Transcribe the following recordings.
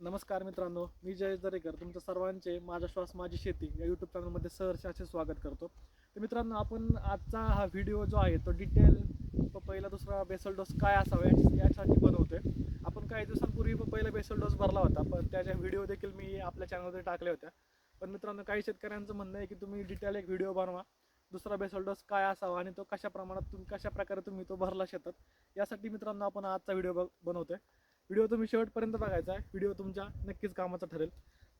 नमस्कार मित्रांनो मी जयेश दरेकर. तुमच्या सर्वांचे माझा श्वास माझी शेती या यूट्यूब चॅनलमध्ये सहर्ष असे स्वागत करतो. तर मित्रांनो आपण आजचा हा व्हिडिओ जो आहे तो डिटेल पहिला दुसरा बेसल डोस काय असावा याच- यासाठी बनवतोय. आपण काही दिवसांपूर्वी पहिला बेसल डोस भरला होता पण त्याच्या व्हिडिओ देखील मी आपल्या चॅनलमध्ये टाकल्या होत्या. पण मित्रांनो काही शेतकऱ्यांचं म्हणणं आहे की तुम्ही डिटेल एक व्हिडिओ बनवा. दुसरा बेसल डोस काय असावा आणि तो कशा प्रमाणात तुम्ही कशा प्रकारे तुम्ही तो भरला शेतात यासाठी मित्रांनो आपण आजचा व्हिडिओ बघ बनवतोय. व्हिडिओ तुम्ही शेवटपर्यंत बघायचा आहे. व्हिडिओ तुमच्या नक्कीच कामाचा ठरेल.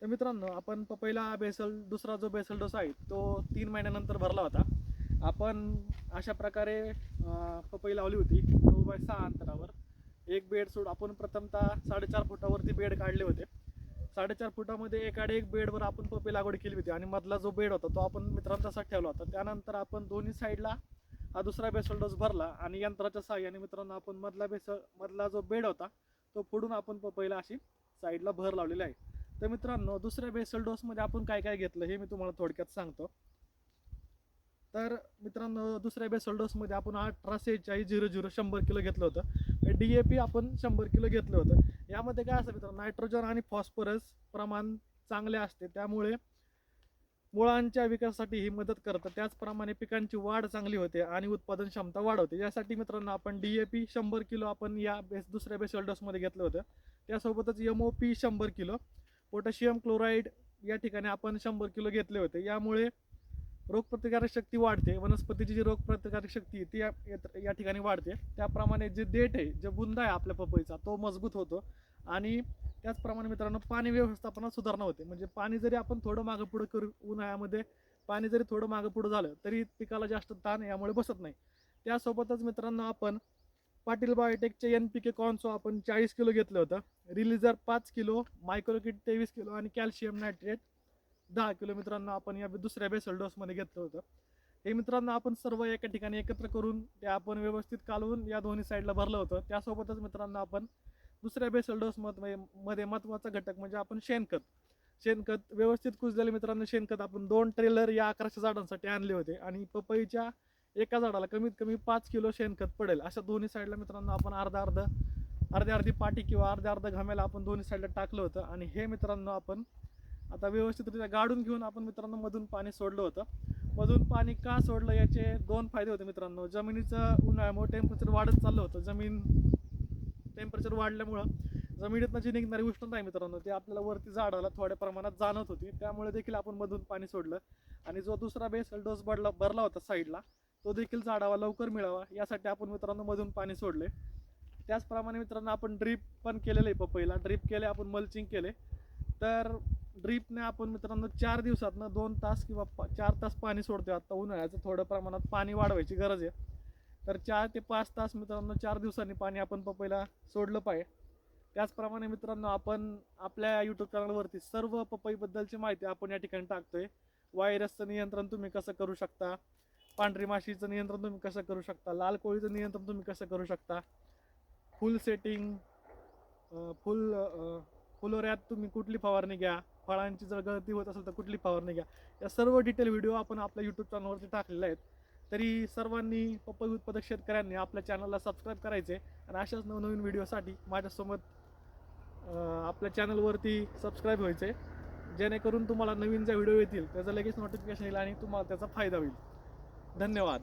तर मित्रांनो आपण पहिला बेसल दुसरा जो बेसल डोस आहे तो तीन महिन्यानंतर भरला होता. आपण अशा प्रकारे पपई लावली होती नऊ बाय सहा अंतरावर. एक बेड सोड आपण प्रथमतः साडेचार फुटावरती बेड काढले होते. साडेचार फुटामध्ये एकाडे एक बेडवर आपण पपई लागवड केली होती आणि मधला जो बेड होता तो आपण मित्रांनो ठेवला होता. त्यानंतर आपण दोन्ही साईडला हा दुसरा बेसल डोस भरला आणि यंत्राच्या सहाय्याने मित्रांनो आपण मधला बेसल मधला जो बेड होता तो फोडून आपण पपईला अशी साईडला भर लावलेली आहे. तर मित्रांनो दुसऱ्या बेसल डोसमध्ये आपण काय काय घेतलं हे मी तुम्हाला थोडक्यात सांगतो. तर मित्रांनो दुसऱ्या बेसल डोसमध्ये आपण अठरा सेहेचाळीस झिरो झिरो शंभर किलो घेतलं होतं. डी ए पी आपण शंभर किलो घेतलं होतं. यामध्ये काय असतं मित्रांनो नायट्रोजन आणि फॉस्फरस प्रमाण चांगले असते. त्यामुळे मुळांच्या विकासासाठी ही मदत करतं. त्याचप्रमाणे पिकांची वाढ चांगली होते आणि उत्पादन क्षमता वाढवते. यासाठी मित्रांनो आपण डी ए पी शंभर किलो आपण या बेस दुसऱ्या बेसल डोसमध्ये घेतलं होतं. त्यासोबतच एम ओ पी शंभर किलो पोटॅशियम क्लोराईड या ठिकाणी आपण शंभर किलो घेतले होते. यामुळे रोगप्रतिकारक शक्ती वाढते वनस्पतीची जी रोगप्रतिकारक शक्ती आहे ती या या ठिकाणी वाढते. त्याप्रमाणे जे देठ आहे जे बुंदा आहे आपल्या पपईचा तो मजबूत होतो आणि त्याचप्रमाणे मित्रांनो पाणी व्यवस्थापनात सुधारणा होते. म्हणजे पाणी जरी आपण थोडं मागं पुढं करू उन्हाळ्यामध्ये पाणी जरी थोडं मागं पुढं झालं तरी पिकाला जास्त ताण यामुळे बसत नाही. त्यासोबतच मित्रांनो आपण पाटील बायोटेकचे एन पी के कॉन्सो आपण चाळीस किलो घेतलं होतं. रिलीजर पाच किलो मायक्रोकिट तेवीस किलो आणि कॅल्शियम नायट्रेट दहा किलो मित्रांनो आपण या दुसऱ्या बेसल डोसमध्ये घेतलं होतं. हे मित्रांनो आपण सर्व एका ठिकाणी एकत्र करून ते आपण व्यवस्थित कालवून या दोन्ही साईडला भरलं होतं. त्यासोबतच मित्रांनो आपण दुसऱ्या बेसल डोसमध्ये मध्ये महत्त्वाचा घटक म्हणजे आपण शेणखत. शेणखत व्यवस्थित कुजलेले मित्रांनो शेणखत आपण दोन ट्रेलर या अकराशे झाडांसाठी आणले होते आणि पपईच्या एका झाडाला कमीत कमी पाच किलो शेणखत पडेल. अशा दोन्ही साईडला मित्रांनो आपण अर्धा अर्ध अर्ध्या अर्धी पाटी किंवा अर्ध्या अर्ध घाम्याला आपण दोन्ही साईडला टाकलं होतं. आणि हे मित्रांनो आपण आता व्यवस्थितरित्या गाडून घेऊन आपण मित्रांनो मधून पाणी सोडलं होतं. मधून पाणी का सोडलं याचे दोन फायदे होते मित्रांनो. जमिनीचं उन्हाळ्यामुळे टेम्परेचर वाढत चाललं होतं. जमीन टेम्परेचर वाढल्यामुळं जमिनीतनं जी निघणारी उष्णता आहे मित्रांनो ती आपल्याला वरती झाडाला थोड्या प्रमाणात जाणवत होती. त्यामुळे देखील आपण मधून पाणी सोडलं. आणि जो दुसरा बेसल डोस भरला भरला होता साईडला तो देखील झाडावा लवकर मिळावा. यासाठी आपण मित्रांनो मधून पाणी सोडले त्याचप्रमाणे मित्रांनो आपण ड्रीप पण केलेलं आहे पपईला. ड्रीप केले आपण मल्चिंग केले. तर ड्रीपने आपण मित्रांनो चार दिवसातनं दोन तास किंवा पा- चार तास पाणी सोडतोय. आता उन्हाळ्याचं थोडं प्रमाणात पाणी वाढवायची गरज आहे. तर चार ते पाच तास मित्रांनो चार दिवसांनी पाणी आपण पपईला सोडलं पाहिजे. त्याचप्रमाणे मित्रांनो आपण आपल्या यूट्यूब चॅनलवरती सर्व पपईबद्दलची माहिती आपण या ठिकाणी टाकतोय. व्हायरसचं नियंत्रण तुम्ही कसं करू शकता? पांढरी माशीचं नियंत्रण तुम्ही कसं करू शकता? लाल कोळीचं नियंत्रण तुम्ही कसं करू शकता? फुल सेटिंग फुल फुलोऱ्यात तुम्ही कुठली फवारणी घ्या? फळांची जर गळती होत असेल तर कुठली फवारणी घ्या. या सर्व डिटेल व्हिडिओ आपण आपल्या यूट्यूब चॅनलवरती टाकलेले आहेत. तरी सर्वांनी पपई उत्पादक शेतकऱ्यांनी आपल्या चॅनलला सबस्क्राईब करायचे आणि अशाच नवनवीन व्हिडिओसाठी माझ्यासोबत आपल्या चॅनलवरती सबस्क्राईब व्हायचे. जेणेकरून तुम्हाला नवीन ज्या व्हिडिओ येतील त्याचं लगेच नोटिफिकेशन येईल आणि तुम्हाला त्याचा फायदा होईल. धन्यवाद.